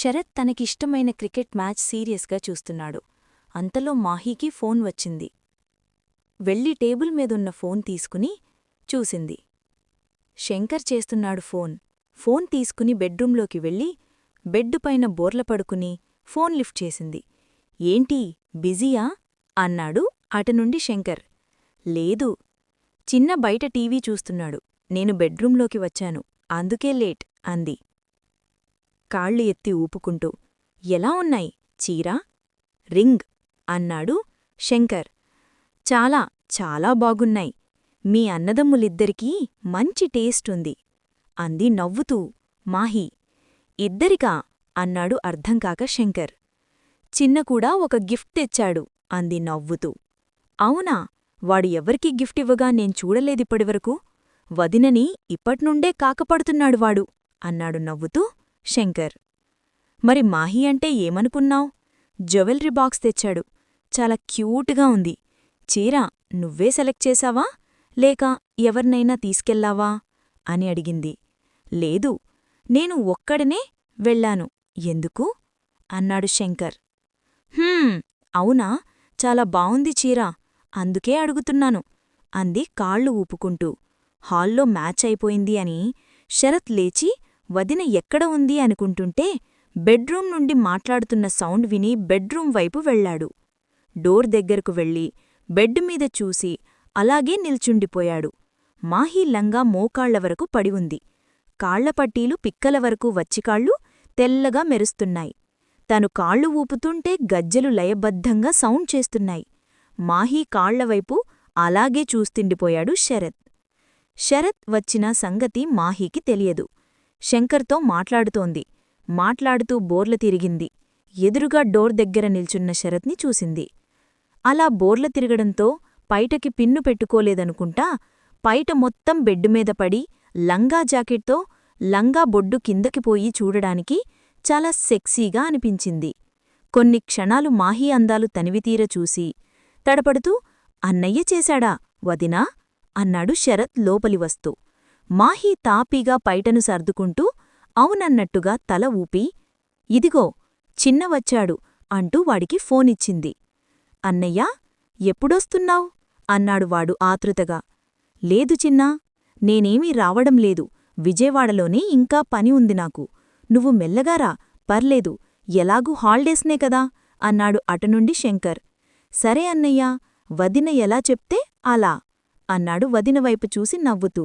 శరత్ తనకిష్టమైన cricket match సీరియస్గా చూస్తున్నాడు. అంతలో మాహీకి ఫోన్ వచ్చింది. వెళ్ళి టేబుల్ మీదున్న ఫోన్ తీసుకుని చూసింది. శంకర్ చేస్తున్నాడు ఫోన్. ఫోన్ తీసుకుని బెడ్రూంలోకి వెళ్ళి బెడ్డు పైన బోర్ల పడుకుని ఫోన్ లిఫ్ట్ చేసింది. ఏంటి బిజీయా? అన్నాడు అటనుండి శంకర్. లేదు. చిన్న బయట టీవీ చూస్తున్నాడు. నేను బెడ్రూంలోకి వచ్చాను. అందుకే లేట్ అంది. కాళ్ళు ఎత్తి ఊపుకుంటూ ఎలా ఉన్నాయి? చీరా? రింగ్ అన్నాడు శంకర్. చాలా చాలా బాగున్నాయి. మీ అన్నదమ్ములిద్దరికీ మంచి టేస్ట్ ఉంది అంది నవ్వుతూ మాహి. ఇద్దరికా? అన్నాడు అర్థంకాక శంకర్. చిన్నకూడా ఒక గిఫ్ట్ తెచ్చాడు అంది నవ్వుతూ. అవునా? వాడు ఎవరికీ గిఫ్ట్ ఇవ్వగా నేను చూడలేదిప్పటివరకు వదినని ఇప్పట్నుండే కాకపడుతున్నాడు వాడు అన్నాడు నవ్వుతూ శంకర్. మరి మాహి అంటే ఏమనుకున్నావ్? జ్యువెలరీ బాక్స్ తెచ్చాడు. చాలా క్యూట్గా ఉంది. చీర నువ్వే సెలెక్ట్ చేశావా? లేక ఎవర్నైనా తీసుకెళ్ళావా అని అడిగింది. లేదు నేను ఒక్కడనే వెళ్ళాను. ఎందుకు? అన్నాడు శంకర్. హూం అవునా? చాలా బావుంది చీర. అందుకే అడుగుతున్నాను. అంది కాళ్ళు ఊపుకుంటూ. హాల్లో మ్యాచ్ అయిపోయింది అని శరత్ లేచి వదిన ఎక్కడ ఉంది అనుకుంటుంటే బెడ్రూం నుండి మాట్లాడుతున్న సౌండ్ విని బెడ్రూమ్ వైపు వెళ్ళాడు డోర్ దగ్గరకు వెళ్ళి బెడ్ మీద చూసి అలాగే నిల్చుండిపోయాడు. మాహీ లంగా మోకాళ్ళ వరకు పడి ఉంది. కాళ్ళపట్టీలు పిక్కల వరకు వచ్చికాళ్ళు తెల్లగా మెరుస్తున్నాయి. తను కాళ్ళు ఊపుతుంటే గజ్జెలు లయబద్ధంగా సౌండ్ చేస్తున్నాయి. మాహీ కాళ్ళవైపు అలాగే చూస్తుండిపోయాడు శరత్. శరత్ వచ్చిన సంగతి మాహీకి తెలియదు. శంకర్తో మాట్లాడుతోంది. మాట్లాడుతూ బోర్ల తిరిగింది. ఎదురుగా డోర్ దగ్గర నిల్చున్న శరత్ని చూసింది. అలా బోర్ల తిరగడంతో పైటకి పిన్ను పెట్టుకోలేదనుకుంటా పైట మొత్తం బెడ్డుమీద పడి లంగా జాకెట్తో లంగా బొడ్డు కిందకి పోయి చూడడానికి చాలా సెక్సీగా అనిపించింది. కొన్ని క్షణాలు మాహీ అందాలు తనివితీర చూసి తడపడుతూ అన్నయ్య చేశాడా? వదినా? అన్నాడు శరత్ లోపలి వస్తూ. మాహీ తాపీగా పైటను సర్దుకుంటూ అవునన్నట్టుగా తల ఊపి ఇదిగో చిన్న వచ్చాడు అంటూ వాడికి ఫోనిచ్చింది. అన్నయ్యా ఎప్పుడొస్తున్నావ్? అన్నాడు వాడు ఆతృతగా. లేదు చిన్నా నేనేమీ రావడం లేదు. విజయవాడలోనే ఇంకా పని ఉంది నాకు. నువ్వు మెల్లగారా పర్లేదు. ఎలాగూ హాలిడేస్నే కదా అన్నాడు అటనుండి శంకర్. సరే అన్నయ్యా వదిన ఎలా చెప్తే అలా అన్నాడు వదినవైపు చూసి నవ్వుతూ.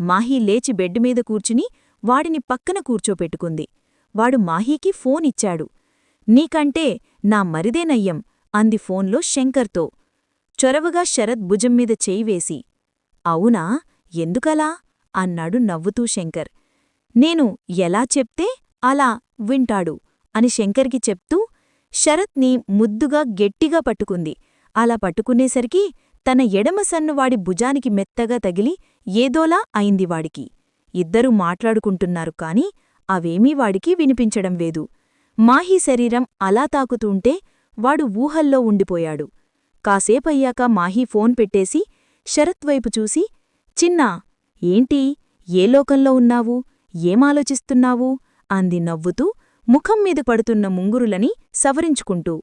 మాహీ లేచి బెడ్ మీద కూర్చుని వాడిని పక్కన కూర్చోపెట్టుకుంది. వాడు మాహీకి ఫోన్ ఇచ్చాడు. నీకంటే నా మరిదేనయ్యం అంది ఫోన్లో శంకర్తో. చొరవగా శరత్ భుజం మీద చేయివేసి అవునా? ఎందుకలా? అన్నాడు నవ్వుతూ శంకర్. నేను ఎలా చెప్తే అలా వింటాడు అని శంకర్కి చెప్తూ శరత్ని ముద్దుగా గట్టిగా పట్టుకుంది. అలా పట్టుకునేసరికి తన ఎడమ సన్నువాడి భుజానికి మెత్తగా తగిలి ఏదోలా అయింది వాడికి. ఇద్దరూ మాట్లాడుకుంటున్నారు కాని అవేమీ వాడికి వినిపించడం లేదు. మాహీ శరీరం అలా తాకుతుంటే వాడు ఊహల్లో ఉండిపోయాడు. కాసేపయ్యాక మాహీ ఫోన్ పెట్టేసి శరత్ వైపు చూసి చిన్నా ఏంటి? ఏ లోకంలో ఉన్నావు? ఏమాలోచిస్తున్నావు? అంది నవ్వుతూ ముఖం మీద పడుతున్న ముంగురులని సవరించుకుంటూ.